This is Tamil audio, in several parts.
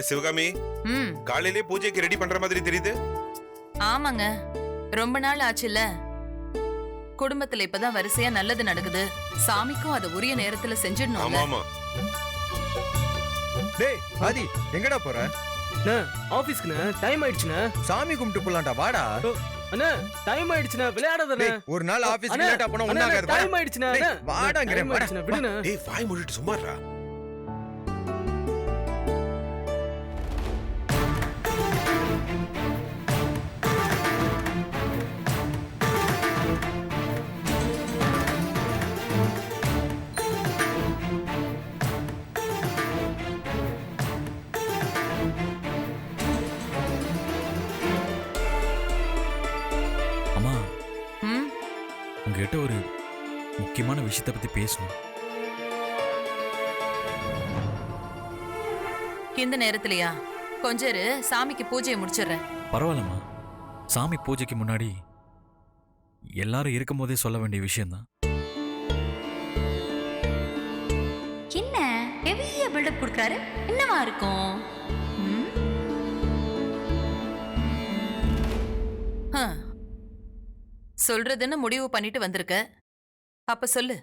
என்ன சிவகாமி? ம். காலையிலே பூஜைக்கு ரெடி பண்ற மாதிரி தெரியுது? ஆமாங்க. ரொம்ப நாள் ஆச்சுல்ல. குடும்பத்துல இப்பதான் வரிசையா நல்லது நடக்குது. சாமிக்கும் அதை உரிய நேரத்துல ஆமா செஞ்சிடணும்ல. ஆமா டேய் ஆதி எங்கடா போற? அண்ணா ஆபீஸ்க்குண்ணே டைம் ஆயிடுச்சுண்ணே. சாமி கும்பிட்டு போலாம்டா வாடா. அண்ணா டைம் ஆயிடுச்சுண்ணே விளையாடாதண்ணே. டேய் ஒரு நாள் ஆபீஸ்க்கு லேட்டா போனா ஒண்ணாகாது டைம் ஆயிடுச்சுண்ணே அண்ணா. வாடாங்கிறேன். ஆயிடுச்சுண்ணே, விடுண்ணே. டேய் வாய் மூடிட்டு சும்மாறா விஷயத்தை பத்தி பேசணும். இந்த நேரத்துலயா? கொஞ்சம் இரு, சாமிக்கு பூஜையை முடிச்சிடுறேன். பரவாயில்லம்மா. சாமி பூஜைக்கு முன்னாடி எல்லாரும் இருக்கும்போதே சொல்ல வேண்டிய விஷயம்தான். என்ன? ஹெவியா பில்டப் கொடுக்குறாரு? என்னவா இருக்கும்? ம்? ஹ. சொல்றதுன்னு முடிவு பண்ணிட்டு வந்திருக்க. அப்ப சொல்லு.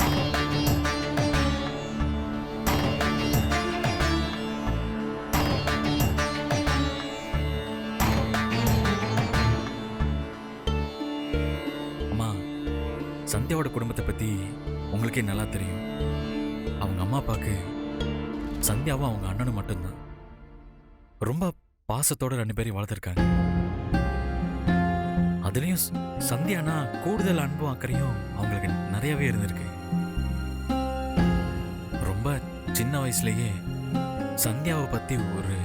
அம்மா சந்தியாவோட குடும்பத்தை பத்தி உங்களுக்கே நல்லா தெரியும். அவங்க அம்மா அப்பாவுக்கு சந்தியாவும் அவங்க அண்ணனும் மட்டும்தான். ரொம்ப பாசத்தோட ரெண்டு பேரையும் வளர்த்துருக்காங்க. அதுலயும் சந்தியானா கூடுதல் அன்பும் அக்கறையும் அவங்களுக்கு நிறையவே இருந்திருக்கு. ரொம்ப சின்ன வயசுலயே சந்தியாவை பத்தி ஒரு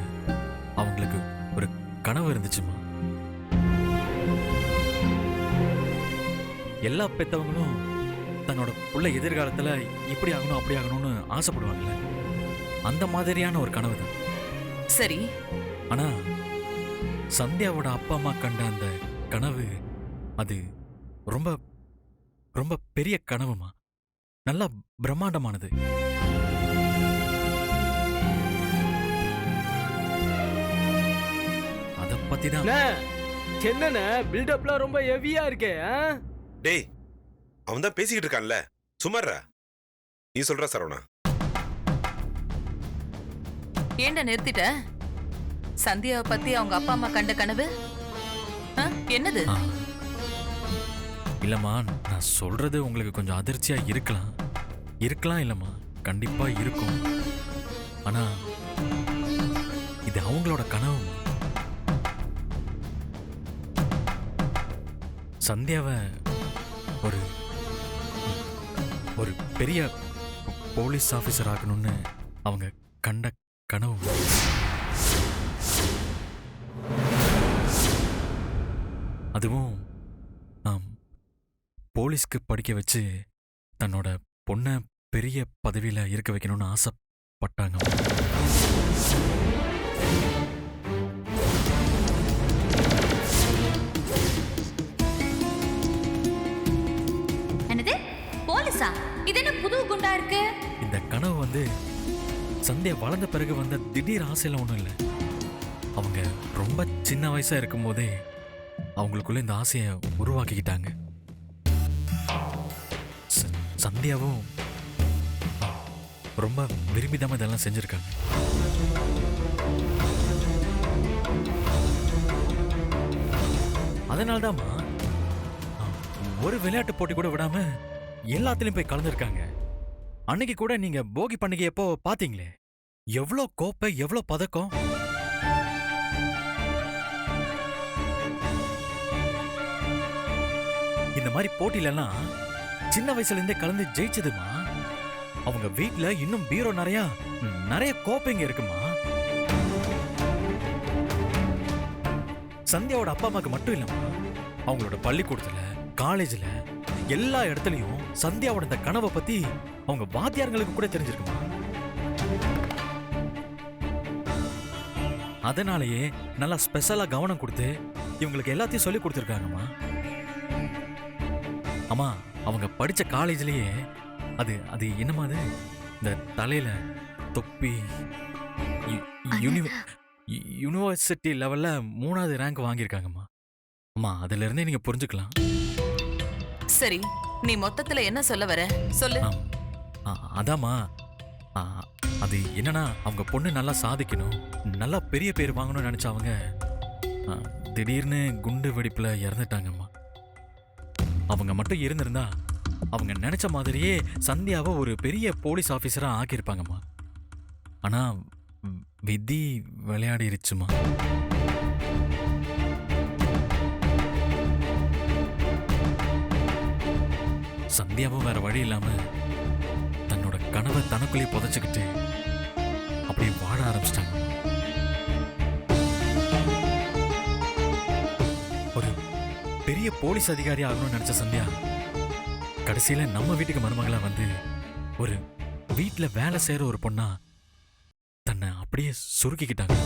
அவங்களுக்கு ஒரு கனவு இருந்துச்சுமா? எல்லா பெத்தவங்களும் தன்னோட புள்ள எதிர்காலத்துல இப்படி ஆகணும் அப்படி ஆகணும்னு ஆசைப்படுவாங்கல்ல? அந்த மாதிரியான ஒரு கனவு தான். சரி. ஆனா சந்தியாவோட அப்பா அம்மா கண்ட அந்த கனவு அது ரொம்ப ரொம்ப பெரிய கனவுமா? நல்லா பிரம்மாண்டமானது. அத பத்தி தான் என்னண்ணே பில்டப்லாம் ரொம்ப ஹெவியா இருக்கே ஆ? டேய் அவன் தான் பேசிக்கிட்டு இருக்கான்ல. சும்மாறா நீ சொல்ற சரவணா. ஏண்ட நிறுத்திட்ட? சந்தியாவை பத்தி அவங்க அப்பா அம்மா கண்ட கனவு? ஆ, என்னது? ஆ. இல்லைம்மா நான் சொல்றது உங்களுக்கு கொஞ்சம் அதிர்ச்சியா இருக்கலாம். இருக்கலாம் இல்லைம்மா கண்டிப்பா இருக்கும். ஆனா இது அவங்களோட கனவு. சந்தியாவை ஒரு ஒரு பெரிய போலீஸ் ஆஃபீஸர் ஆகணும்னு அவங்க கண்ட கனவு. அதுவும் ஆம், போலீஸ்க்கு படிக்க வச்சு தன்னோட பொண்ணை பெரிய பதவியில் இருக்க வைக்கணும்னு ஆசைப்பட்டாங்க. என்னது? போலீஸா? இது என்ன புது குண்டா இருக்கு? இந்த கனவு வந்து சந்தியா வளர்ந்த பிறகு வந்த திடீர் ஆசையெல்லாம் ஒன்றும் இல்லை. அவங்க ரொம்ப சின்ன வயசா இருக்கும்போதே அவங்களுக்குள்ள இந்த ஆசையை உருவாக்கிக்கிட்டாங்க. சந்தியாவும் ரொம்ப ரொம்ப விரும்பிதாம இதெல்லாம் செஞ்சுருக்காங்க. அதனால்தாம்மா ஒரு விளையாட்டு போட்டி கூட விடாம எல்லாத்துலயும் போய் கலந்துருக்காங்க. அன்னைக்கு கூட நீங்க போகி பண்டிகை எப்போ பாத்தீங்களே எவ்வளோ கோப்பை எவ்வளோ பதக்கம்? இந்த மாதிரி போட்டியிலலாம் சின்ன வயசுல இருந்தே கலந்து ஜெயிச்சதுமா? அவங்க வீட்ல இன்னும் பீரோ நிறைய நிறைய கோப்பைங்க இருக்குமா? சந்தியாவோட அப்பா அம்மாக்கு மட்டும் இல்லம்மா. அவங்களோட பள்ளிக்கூடத்துல காலேஜ்ல எல்லா இடத்துலயும் சந்தியாவோட இந்த கனவை பத்தி அவங்க வாத்தியாரங்களுக்கு கூட தெரிஞ்சிருக்குமா? அதனாலேயே நல்லா ஸ்பெஷலா கவனம் கொடுத்து இவங்களுக்கு எல்லாத்தையும் சொல்லி கொடுத்துருக்காங்கம்மா. அம்மா அவங்க படிச்ச காலேஜ்லயே அது அது என்னமா அது? இந்த தலையில தொப்பி யூனிவர்சிட்டி லெவல்ல மூணாவது ரேங்க் வாங்கியிருக்காங்கம்மா. அம்மா அதுல இருந்தே நீங்க புரிஞ்சுக்கலாம். சரி நீ மொத்தத்துல என்ன சொல்ல வர? சொல்லு. அதாம்மா. அது என்னன்னா அவங்க பொண்ணு நல்லா சாதிக்கணும். நல்லா பெரிய பேர் வாங்கணும்னு நினைச்ச அவங்க ஆ, திடீர்னு குண்டு வெடிப்புல இறந்துட்டாங்கம்மா. அவங்க மட்டும் இருந்திருந்தா அவங்க நினைச்ச மாதிரியே சந்தியாவை ஒரு பெரிய போலீஸ் ஆஃபீஸராக ஆக்கியிருப்பாங்கம்மா. ஆனால் விதி விளையாடிருச்சுமா சந்தியாவும் வேற வழி இல்லாம தன்னோட கனவை தனக்குள்ளே புதைச்சுக்கிட்டு அப்படியே வாழ ஆரம்பிச்சிட்டாங்க. பெரிய போலீஸ் அதிகாரி ஆகணும்னு நினச்ச சந்தியா கடைசியில நம்ம வீட்டுக்கு மருமகளா வந்து ஒரு வீட்டில் வேலை செய்கிற ஒரு பொண்ணா தன்னை அப்படியே சுருக்கிக்கிட்டாங்க.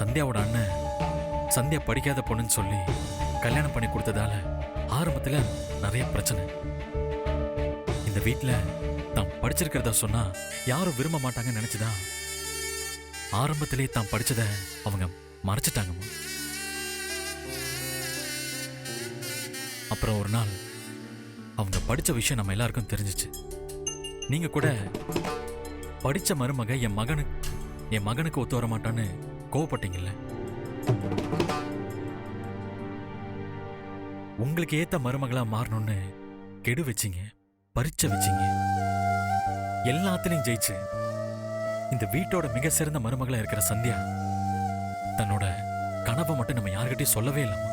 சந்தியாவோட அண்ணன் சந்தியா படிக்காத பொண்ணுன்னு சொல்லி கல்யாணம் பண்ணி கொடுத்ததால ஆரம்பத்தில் நிறைய பிரச்சனை. இந்த வீட்டில் தான் படிச்சிருக்கிறதா சொன்னா யாரும் விரும்ப மாட்டாங்கன்னு நினச்சிதான் ஆரம்பத்திலே தான் படித்ததை அவங்க மறைச்சிட்டாங்கம்மா. அப்புறம் ஒரு நாள் அவங்க படிச்ச விஷயம் நம்ம எல்லாருக்கும் தெரிஞ்சிச்சு. நீங்க கூட படிச்ச மருமக என் மகனுக்கு என் மகனுக்கு ஒத்து வர மாட்டான்னு கோவப்பட்டீங்கல்ல? உங்களுக்கு ஏத்த மருமகளா மாறணும்னு கெடு வச்சீங்க பறிச்ச வச்சீங்க. எல்லாத்துலயும் ஜெயிச்சு இந்த வீட்டோட மிக சிறந்த மருமகளா இருக்கிற சந்தியா தன்னோட கனவை மட்டும் நம்ம யார்கிட்டயும் சொல்லவே இல்லம்மா.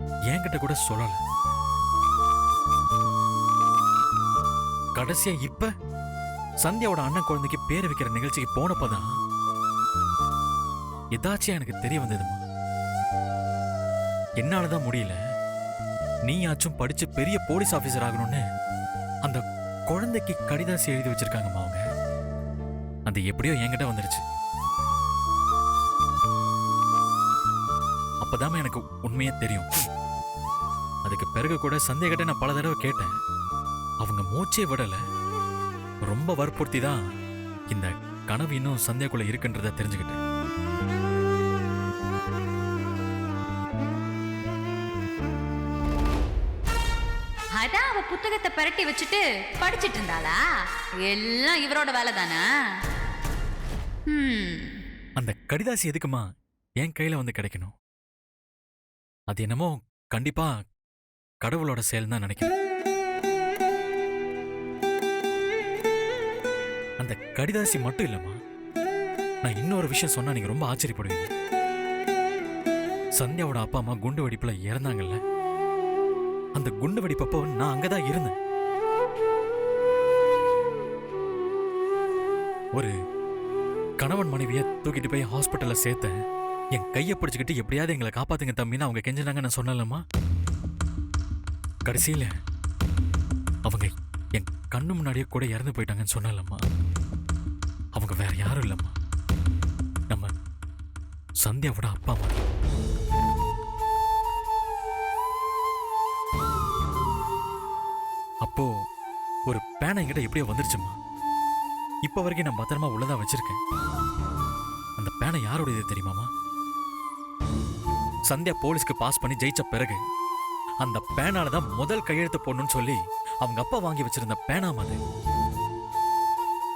என்கிட்ட கூட சொல்லல. கடைசியா இப்ப சந்தியாவோட அண்ணன் குழந்தைக்கு பேர் வைக்கிற நிகழ்ச்சிக்கு போனப்பதான் எதாச்சும் எனக்கு தெரிய வந்ததுமா என்னாலதான் முடியல. நீயாச்சும் படிச்சு பெரிய போலீஸ் ஆபீசர் ஆகணும்னு அந்த குழந்தைக்கு கடிதாசி எழுதி வச்சிருக்காங்கம்மா அவங்க. அது எப்படியோ என்கிட்ட வந்துருச்சு. அப்பதாம்மா எனக்கு உண்மையே தெரியும். அதுக்கு பிறகு கூட சந்தேகிட்ட நான் பல தடவை கேட்டேன். அவங்க மூச்சே விடல. ரொம்ப வற்புறுத்தி தான் இந்த கனவு இன்னும் சந்தேகக்குள்ள இருக்குன்றத தெரிஞ்சுக்கிட்டேன். அதான் அவ புத்தகத்தை பரட்டி வச்சுட்டு படிச்சிட்டு இருந்தாளா? எல்லாம் இவரோட வேலை தானா அந்த கடிதாசி எதுக்குமா? என் கையில வந்து கிடைக்கணும். அது என்னமோ கண்டிப்பா கடவுளோட செயல் தான் நினைக்கிறேன். அந்த கடிதாசி மட்டும் இல்லம்மா. நான் இன்னொரு விஷயம் சொன்னா நீங்க ரொம்ப ஆச்சரியப்படுவீங்க. சந்தியாவோட அப்பா அம்மா குண்டு வெடிப்புல இறந்தாங்கல்ல? அந்த குண்டு வெடிப்பப்போ நான் அங்கதான் இருந்தேன். ஒரு கணவன் மனைவியை தூக்கிட்டு போய் ஹாஸ்பிட்டல்ல சேர்த்தேன். என் கையை பிடிச்சிக்கிட்டு எப்படியாவது எங்களை காப்பாத்துங்க தம்பின்னு அவங்க கெஞ்சினாங்க நான் சொன்னலம்மா கடைசியில அவங்க என் கண்ணு முன்னாடியே கூட இறந்து போயிட்டாங்கன்னு சொன்னலம்மா அவங்க வேற யாரும் இல்லம்மா. நம்ம சந்தியாவோட அப்பா அம்மா. அப்போ ஒரு பேனை என்கிட்ட எப்படியோ வந்துருச்சுமா இப்போ வரைக்கும் நான் பத்திரமா உள்ளதா வச்சிருக்கேன். அந்த பேனை யாருடையது தெரியுமாமா சந்தியா போலீஸ்க்கு பாஸ் பண்ணி ஜெயிச்ச பிறகு அந்த பேனால தான் முதல் கையெழுத்து போடணும்னு சொல்லி அவங்க அப்பா வாங்கி வச்சிருந்த பேனாம் அது.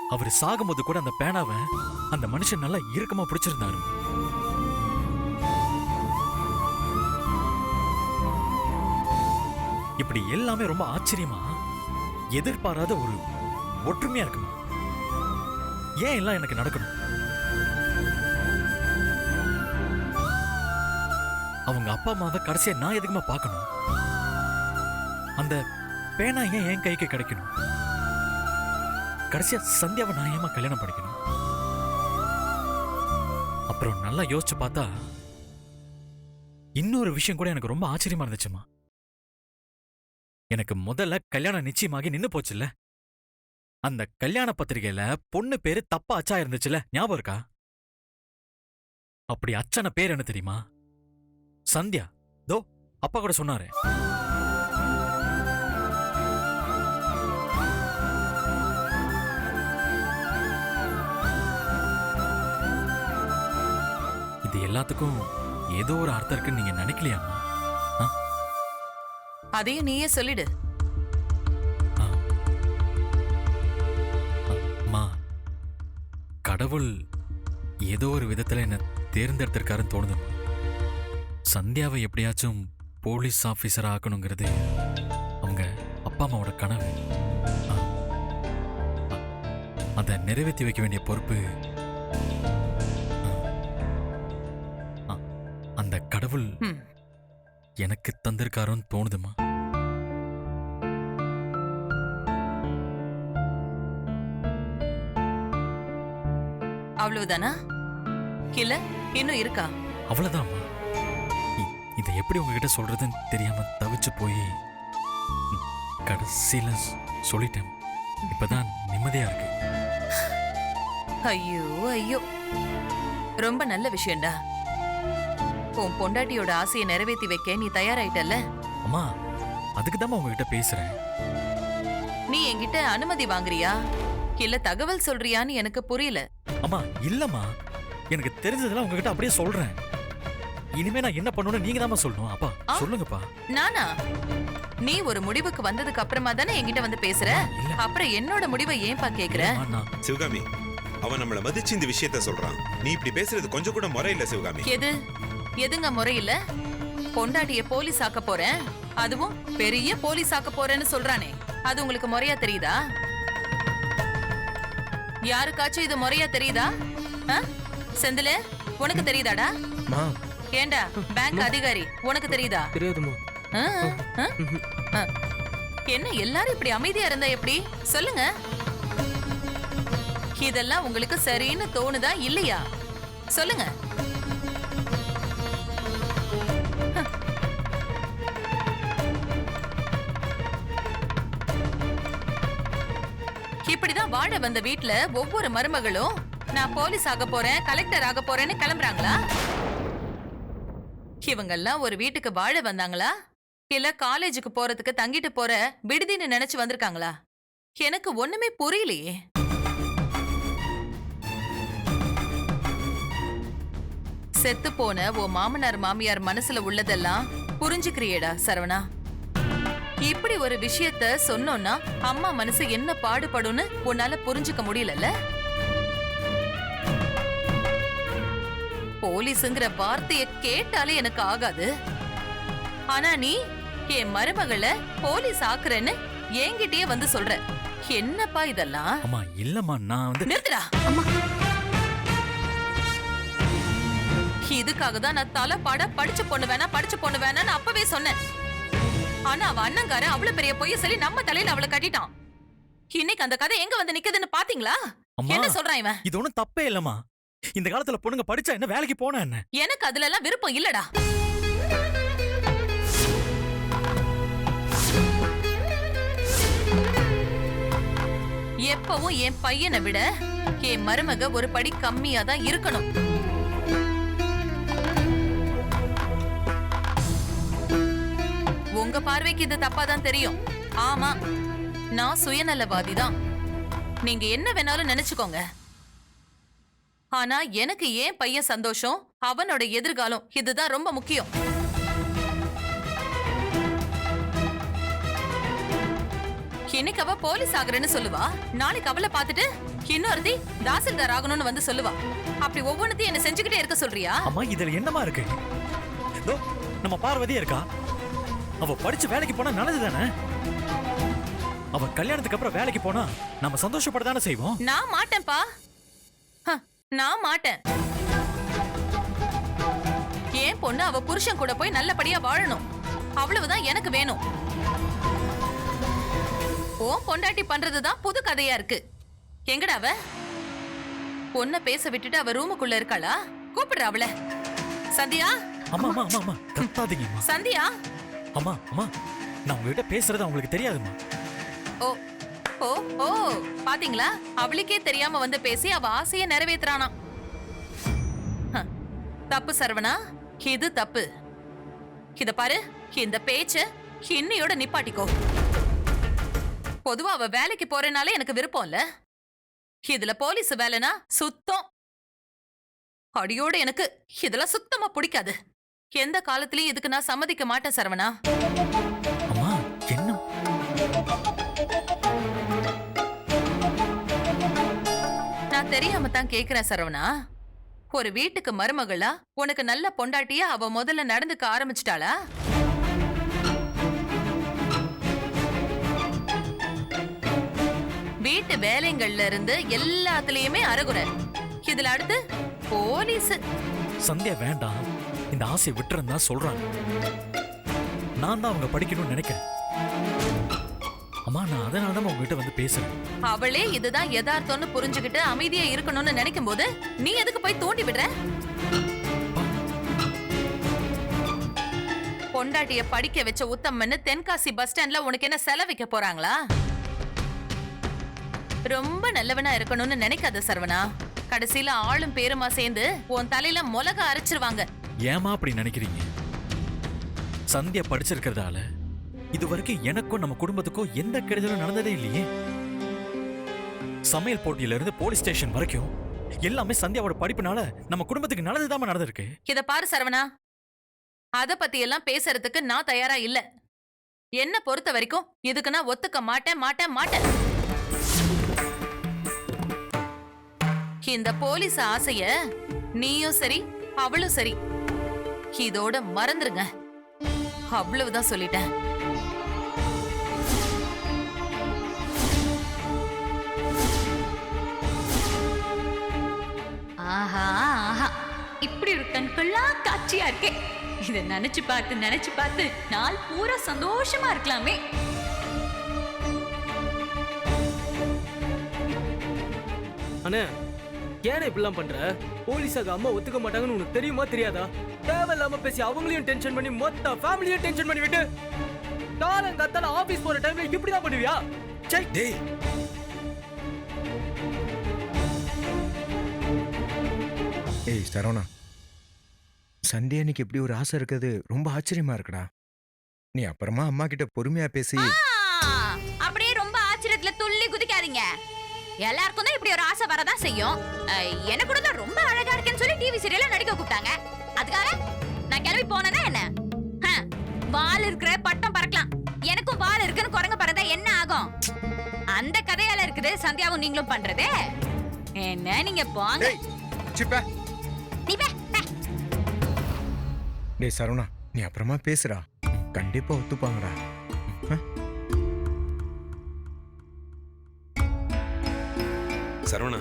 அவர் சாகும்போது கூட அந்த பேனாவை அந்த மனுஷன் நல்லா இறுக்கமா பிடிச்சிருந்தாரு. இப்படி எல்லாமே ரொம்ப ஆச்சரியமா எதிர்பாராத ஒரு ஒற்றுமையா இருக்குமா? ஏன் எல்லாம் எனக்கு நடக்கணும்? அவங்க அப்பா அம்மாவை கடைசியா நான் எதுக்குமா பார்க்கணும்? அந்த பேனா ஏன் என் கைக்கு கிடைக்கணும்? கடைசியா சந்தியாவை நான் ஏமா கல்யாணம் பண்ணிக்கணும்? அப்புறம் நல்லா யோசிச்சு பார்த்தா இன்னொரு விஷயம் கூட எனக்கு ரொம்ப ஆச்சரியமா இருந்துச்சுமா எனக்கு முதல்ல கல்யாணம் நிச்சயமாகி நின்னு போச்சுல்ல? அந்த கல்யாண பத்திரிகையில பொண்ணு பேரு தப்பா அச்சா இருந்துச்சுல ஞாபகம் இருக்கா? அப்படி அச்சன பேர் என்ன தெரியுமா? சந்தியா தோ அப்பா கூட சொன்னாரு. இது எல்லாத்துக்கும் ஏதோ ஒரு அர்த்தம் இருக்குன்னு நீங்க நினைக்கலையாமா அதையும் நீயே சொல்லிடு. அம்மா கடவுள் ஏதோ ஒரு விதத்துல என்ன தேர்ந்தெடுத்திருக்காருன்னு தோணுது சந்தியாவை எப்படியாச்சும் போலீஸ் ஆஃபீஸர் ஆக்கணுங்கிறது அவங்க அப்பா அம்மாவோட கனவு. அதை நிறைவேற்றி வைக்க வேண்டிய பொறுப்பு. அந்த கடவுள். எனக்கு தந்திருக்காரோன்னு தோணுதுமா? அவ்வளவுதானா? இல்ல இன்னும் இருக்கா? அவ்வளவுதாம்மா இ- இதை எப்படி உங்ககிட்ட சொல்றதுன்னு தெரியாம தவிச்சு போய் கடைசியில சொல்லிட்டேன். இப்பதான் நிம்மதியா இருக்கு. ஐயோ ஐயோ. ரொம்ப நல்ல விஷயம்டா. உன் பொண்டாட்டியோட ஆசையை நிறைவேத்தி வைக்க நீ தயாராயிட்டல்ல? அம்மா அதுக்கு தான் உங்ககிட்ட பேசுறேன். நீ என்கிட்ட அனுமதி வாங்குறியா? இல்ல தகவல் சொல்றியான்னு எனக்கு புரியல. அம்மா இல்லம்மா. எனக்கு தெரிஞ்சதெல்லாம் உங்ககிட்ட அப்படியே சொல்றேன். இனிமே நான் என்ன பண்ணணும்னு நீங்க தான் சொல்லணும். அப்பா? சொல்லுங்கப்பா. நானா? நீ ஒரு முடிவுக்கு வந்ததுக்கு அப்புறமா தானே என்கிட்ட வந்து பேசுற? இல்ல அப்புறம் என்னோட முடிவை ஏன்பா கேக்குற? சிவகாமி அவன் நம்மள மதிச்சு இந்த விஷயத்த சொல்றான். நீ இப்படி பேசுறது கொஞ்சம் கூட முறை இல்ல சிவகாமி. எது? எதுங்க முறையில பொண்டாட்டிய போலீஸ் ஆக்க போறேன். அதுவும் பெரிய போலீஸ் ஆக்க போறேன்னு சொல்றானே. அது உங்களுக்கு முறையா தெரியுதா? யாருக்காச்சும் இது முறையா தெரியுதா? ஆ? செந்தில உனக்கு தெரியுதாடா? ஏண்டா? பேங்க் அதிகாரி உனக்கு தெரியுதா? தெரியாதுமா. என்ன எல்லாரும் இப்படி அமைதியா இருந்தா எப்படி? சொல்லுங்க. இதெல்லாம் உங்களுக்கு சரின்னு தோணுதா இல்லையா? சொல்லுங்க. இப்படிதான் வாழ வந்த வீட்ல ஒவ்வொரு மருமகளும் நான் போலீஸ் ஆக போறேன் கலெக்டர் ஆக போறேன்னு கிளம்புறாங்களா? இவங்கெல்லாம் ஒரு வீட்டுக்கு வாழ வந்தாங்களா? இல்ல காலேஜுக்கு போறதுக்கு தங்கிட்டு போற விடுதின்னு நினைச்சு வந்திருக்காங்களா? எனக்கு ஒண்ணுமே புரியலையே. செத்து போன ஓ மாமனார் மாமியார் மனசுல உள்ளதெல்லாம் புரிஞ்சுக்கிறியேடா சரவணா. இப்படி ஒரு விஷயத்த சொன்னோன்னா அம்மா மனசு என்ன பாடுபடும்னு உன்னால புரிஞ்சுக்க முடியலல்ல? போலீஸுங்கிற வார்த்தைய கேட்டாலே எனக்கு ஆகாது. ஆனா நீ என் மருமகளை போலீஸ் ஆக்குறேன்னு என்கிட்டயே வந்து சொல்ற. என்னப்பா இதெல்லாம்? அம்மா இல்லம்மா நான் வந்து நிறுத்துடா. இதுக்காக தான் நான் தலை பாட படிச்ச பொண்ணு வேணா படிச்ச பொண்ணு வேணான்னு அப்பவே சொன்னேன். ஆனா அவ அண்ணங்காரன் அவ்வளவு பெரிய பொய்ய சொல்லி நம்ம தலையில அவளை கட்டிட்டான். இன்னைக்கு அந்த கதை எங்க வந்து நிக்குதுன்னு பாத்தீங்களா? என்ன சொல்றான் இவன்? இது ஒண்ணும் தப்பே இல்லம்மா. இந்த காலத்துல பொண்ணுங்க படிச்சா என்ன வேலைக்கு போனா என்ன? எனக்கு அதுல எல்லாம் விருப்பம் இல்லடா. எப்பவும் என் பையனை விட என் மருமக ஒரு படி கம்மியா தான் இருக்கணும். உங்க பார்வைக்கு இது தப்பா தான் தெரியும். ஆமா நான் சுயநலவாதி தான் நீங்க என்ன வேணாலும் நினைச்சுக்கோங்க. ஆனா எனக்கு ஏன் பையன் சந்தோஷம்? அவனோட எதிர்காலம் இதுதான் ரொம்ப முக்கியம். இன்னைக்கு அவ போலீஸ் ஆகுறேன்னு சொல்லுவா. நாளைக்கு அவளை பார்த்துட்டு இன்னொருத்தி தாசில்தார் ஆகணும்னு வந்து சொல்லுவா. அப்படி ஒவ்வொன்றுத்தையும் என்ன செஞ்சுக்கிட்டே இருக்க சொல்றியா? அம்மா இதுல என்னமா இருக்கு? இதோ, நம்ம பார்வதியா இருக்கா? அவ படிச்சு வேலைக்கு போனா நல்லது தானே அவ கல்யாணத்துக்கு அப்புறம் வேலைக்கு போனா நம்ம சந்தோஷப்பட தானே செய்வோம்? நான் மாட்டேன்ப்பா. நான் மாட்டேன். என் பொண்ணு அவ புருஷன் கூட போய் நல்லபடியா வாழணும். அவ்வளவுதான் எனக்கு வேணும். உன் பொண்டாட்டி பண்றதுதான் புது கதையா இருக்கு. எங்கடா அவ? பொண்ண பேச விட்டுட்டு அவ ரூமுக்குள்ள இருக்காளா? கூப்பிடுற அவள. சந்தியா? அம்மா அம்மா அம்மா அம்மா சந்தியா? அம்மா அம்மா நான் உங்ககிட்ட பேசுறது அவங்களுக்கு தெரியாதும்மா. ஓ ஓ ஓ பாத்தீங்களா? அவளுக்கே தெரியாம வந்து பேசி அவ ஆசைய நிறைவேத்துறானா? ஹ, தப்பு சரவணா? இது தப்பு. இத பாரு இந்த பேச்ச இன்னையோட நிப்பாட்டிக்கோ. பொதுவா அவ வேலைக்கு போறேனாலே எனக்கு விருப்பம் இல்ல. இதுல போலீஸ் வேலைனா சுத்தம். அடியோட எனக்கு இதெல்லாம் சுத்தமா பிடிக்காது. எந்த காலத்திலயும் இதுக்கு நான் சம்மதிக்க மாட்டேன் சரவணா. நான் தெரியாம தான் கேக்குறேன் சரவணா. ஒரு வீட்டுக்கு மருமகளா உனக்கு நல்ல பொண்டாட்டியா அவ முதல்ல நடந்துக்க ஆரம்பிச்சிட்டாளா? வீட்டு வேலைங்கள்ல இருந்து எல்லாத்துலயுமே அறகுறை. இதுல அடுத்து போலீஸ். சந்தியா வேண்டாம். இந்த ஆசையை விட்டுறேன்னு தான் சொல்றாங்க. நான் தான் அவங்க படிக்கணும்னு நினைக்கிறேன். அம்மா நான் அதனால தான் உங்ககிட்ட வந்து பேசுறேன். அவளே இதுதான் யதார்த்தம்னு புரிஞ்சுகிட்டு அமைதியா இருக்கணும்னு நினைக்கும் போது நீ எதுக்கு போய் தூண்டி விடுற? பொண்டாட்டிய படிக்க வச்ச உத்தமன்னு தென்காசி பஸ் ஸ்டாண்ட்ல உனக்கு என்ன செலவிக்க போறாங்களா? ரொம்ப நல்லவனா இருக்கணும்னு நினைக்காத சரவணா. கடைசியில ஆளும் பேருமா சேர்ந்து உன் தலையில மிளகா அரைச்சிருவாங்க. ஏமா அப்படி நினைக்கிறீங்க? சந்தியா படிச்சிருக்கிறதால இது வரைக்கும் எனக்கும் நம்ம குடும்பத்துக்கும் எந்த கெடுதலும் நடந்ததே இல்லையே. சமையல் போட்டியில இருந்து போலீஸ் ஸ்டேஷன் வரைக்கும் எல்லாமே சந்தியாவோட படிப்புனால நம்ம குடும்பத்துக்கு நல்லதுதாம்மா நடந்திருக்கு. இத பாரு சரவணா. அத பத்தி எல்லாம் பேசுறதுக்கு நான் தயாரா இல்ல. என்ன பொறுத்த வரைக்கும் இதுக்கு நான் ஒத்துக்க மாட்டேன் மாட்டேன் மாட்டேன். இந்த போலீஸ் ஆசைய நீயும் சரி அவளும் சரி. இதோட மறந்துருங்க. அவ்வளவுதான் சொல்லிட்டேன். ஆஹா ஆஹா. இப்படி ஒரு கண்கொள்ளா காட்சியா இருக்கே. இத நினைச்சு பார்த்து நினைச்சு பார்த்து நாள் பூரா சந்தோஷமா இருக்கலாமே. அண்ணே ஏன் இப்படிலாம் பண்ற? போலீஸாக அம்மா ஒத்துக்க மாட்டாங்கன்னு உனக்கு தெரியுமா தெரியாதா? தேவையில்லாம பேசி அவங்களையும் டென்ஷன் பண்ணி மொத்த ஃபேமிலியும் டென்ஷன் பண்ணி விட்டு காலம் கத்தால ஆபீஸ் போற டைம்ல இப்படிதான் பண்ணுவியா? சை. டேய் ஏய் சரவணா. சண்டே அன்னைக்கு இப்படி ஒரு ஆசை இருக்கிறது ரொம்ப ஆச்சரியமா இருக்குடா. நீ அப்புறமா அம்மா கிட்ட பொறுமையா பேசி. ஆ, அப்படியே ரொம்ப ஆச்சரியத்துல துள்ளி குதிக்காதீங்க. எல்லாருக்கும் தான் இப்படி ஒரு ஆசை வரதான் செய்யும். அஹ், எனக்கு கூட தான் ரொம்ப அழகா இருக்கேன்னு சொல்லி டிவி சீரியல்ல நடிக்க கூப்பிட்டாங்க. அதுக்காக நான் கிளம்பி போனதா என்ன? ஹ, வால் இருக்கிற பட்டம் பறக்கலாம். எனக்கும் வால் இருக்குன்னு குரங்க பறந்தா என்ன ஆகும்? அந்த கதையால இருக்குது சந்தியாவும் நீங்களும் பண்றது. என்ன நீங்க போங்க. சிப்ப. நீ பே. டேய் சரவணா நீ அப்புறமா பேசுடா. கண்டிப்பா ஒத்துப்பாங்கடா. சரவணா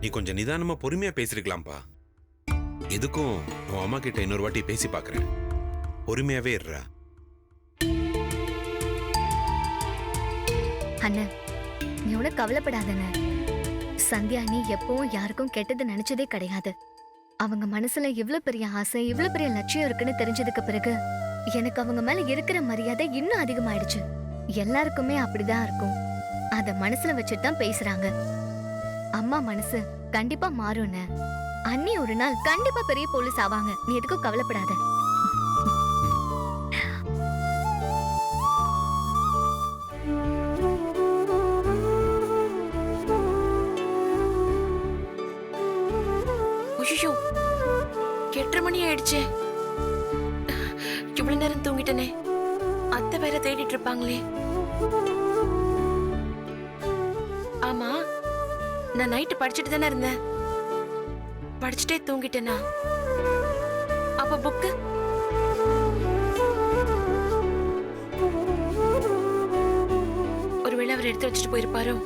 நீ கொஞ்சம் நிதானமா பொறுமையா பேசிருக்கலாம்ப்பா. எதுக்கும் உன் அம்மா கிட்ட இன்னொரு வாட்டி பேசி பார்க்கறேன் பொறுமையாவே இருடா. அண்ணன் நீ ஒன்றும் கவலைப்படாதண்ண. சந்தியா நீ எப்பவும் யாருக்கும் கெட்டது நினைச்சதே கிடையாது. அவங்க மனசுல இவ்ளோ பெரிய ஆசை இவ்ளோ பெரிய லட்சியம் இருக்குன்னு தெரிஞ்சதுக்கு பிறகு எனக்கு அவங்க மேல இருக்கிற மரியாதை இன்னும் அதிகமாயிடுச்சு. எல்லாருக்குமே அப்படிதான் இருக்கும். அத மனசுல வச்சுட்டு தான் பேசுறாங்க. அம்மா மனசு கண்டிப்பா மாறும்னு. அண்ணி ஒரு நாள் கண்டிப்பா பெரிய போலீஸ் ஆவாங்க. நீ எதுக்கும் கவலைப்படாத. இவ்வளவு நேரம் தூங்கிட்டனே. அத்தை வேற தேடிட்டு இருப்பாங்களே ஆமா நான் நைட்டு படிச்சுட்டு தானே இருந்தேன். படிச்சுட்டே தூங்கிட்டேனா? அப்ப புக்கு? ஒருவேளை அவர் எடுத்து வச்சுட்டு போயிருப்பாரோ?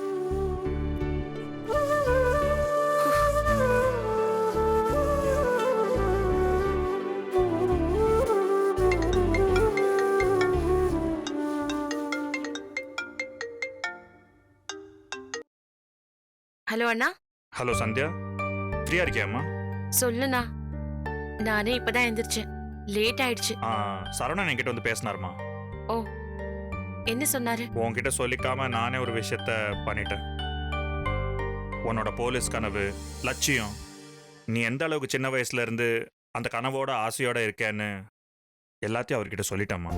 ஹலோ அண்ணா. ஹலோ சந்தியா. ஃப்ரீயா இருக்கியாம்மா? சொல்லுண்ணா. நானே இப்பதான் எந்திரிச்சேன். லேட் ஆயிடுச்சு. ஆ, சரவணன் என்கிட்ட வந்து பேசினாருமா? என்ன சொன்னாரு? உன்கிட்ட சொல்லிக்காம நானே ஒரு விஷயத்த பண்ணிட்டேன். உன்னோட போலீஸ் கனவு லட்சியம். நீ எந்த அளவுக்கு சின்ன வயசுல இருந்து அந்த கனவோட ஆசையோட இருக்கேன்னு எல்லாத்தையும் அவர்கிட்ட சொல்லிட்டேம்மா.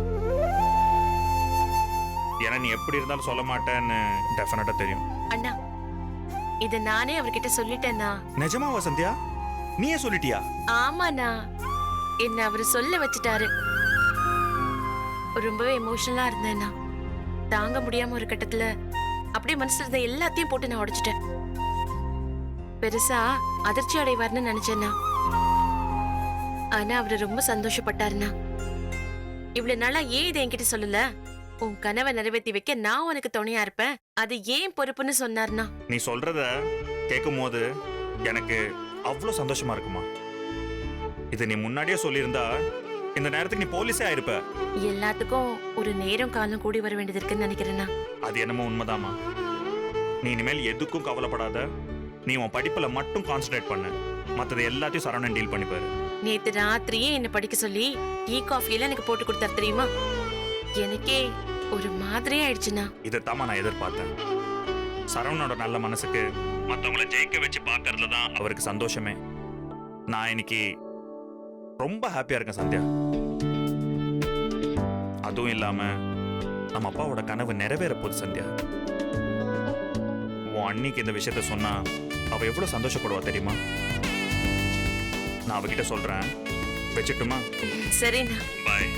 ஏன்னா நீ எப்படி இருந்தாலும் சொல்ல மாட்டேன்னு டெஃபினட்டா தெரியும். அண்ணா இத நானே அவர்கிட்ட சொல்லிட்டேன்னா? நிஜமாவா சந்தியா? நீயே சொல்லிட்டியா? ஆமாண்ணா. என்ன அவரு சொல்ல வச்சுட்டாரு. ரொம்பவே எமோஷனலா இருந்தேண்ணா. தாங்க முடியாம ஒரு கட்டத்துல அப்படியே மனசுல இருந்த எல்லாத்தையும் போட்டு நான் உடைச்சிட்டேன். பெருசா அதிர்ச்சி அடைவார்னு நினைச்சேன்னா ஆனா அவரு ரொம்ப சந்தோஷப்பட்டாருண்ணா. இவ்வளவு நாளா ஏன் இதை என்கிட்ட சொல்லல? உன் கனவை நிறைவேற்றி வைக்க நான் உனக்கு துணையா இருப்பேன். அது ஏன் பொறுப்புன்னு சொன்னார்னா? நீ சொல்றத கேட்கும் போது எனக்கு அவ்வளோ சந்தோஷமா இருக்குமா? இது நீ முன்னாடியே சொல்லியிருந்தா இந்த நேரத்துக்கு நீ போலீஸே ஆயிருப்ப. எல்லாத்துக்கும் ஒரு நேரம் காலம் கூடி வர வேண்டியது இருக்குன்னு நினைக்கிறேன்னா அது என்னமோ உண்மைதாம்மா. நீ இனிமேல் எதுக்கும் கவலைப்படாத. நீ உன் படிப்புல மட்டும் கான்சென்ட்ரேட் பண்ணு. மற்றது எல்லாத்தையும் சரவணன் டீல் பண்ணிப்பாரு நேத்து ராத்திரியே என்ன படிக்க சொல்லி டீ காஃபி எல்லாம் எனக்கு போட்டு கொடுத்தாரு தெரியுமா? எனக்கே ஒரு மாதிரியே ஆயிடுச்சுண்ணா. இதைத்தாம்மா நான் எதிர்பார்த்தேன். சரவணனோட நல்ல மனசுக்கு மற்றவங்கள ஜெயிக்க வச்சு பார்க்கறதுல தான் அவருக்கு சந்தோஷமே. நான் இன்னைக்கு ரொம்ப ஹாப்பியா இருக்கேன் சந்தியா. அதுவும் இல்லாம நம்ம அப்பாவோட கனவு நிறைவேற போகுது சந்தியா. உன் அன்னிக்கு இந்த விஷயத்த சொன்னா அவ எவ்வளவு சந்தோஷப்படுவா தெரியுமா? நான் அவகிட்ட சொல்றேன். வச்சுட்டுமா? சரிண்ணா. பாய்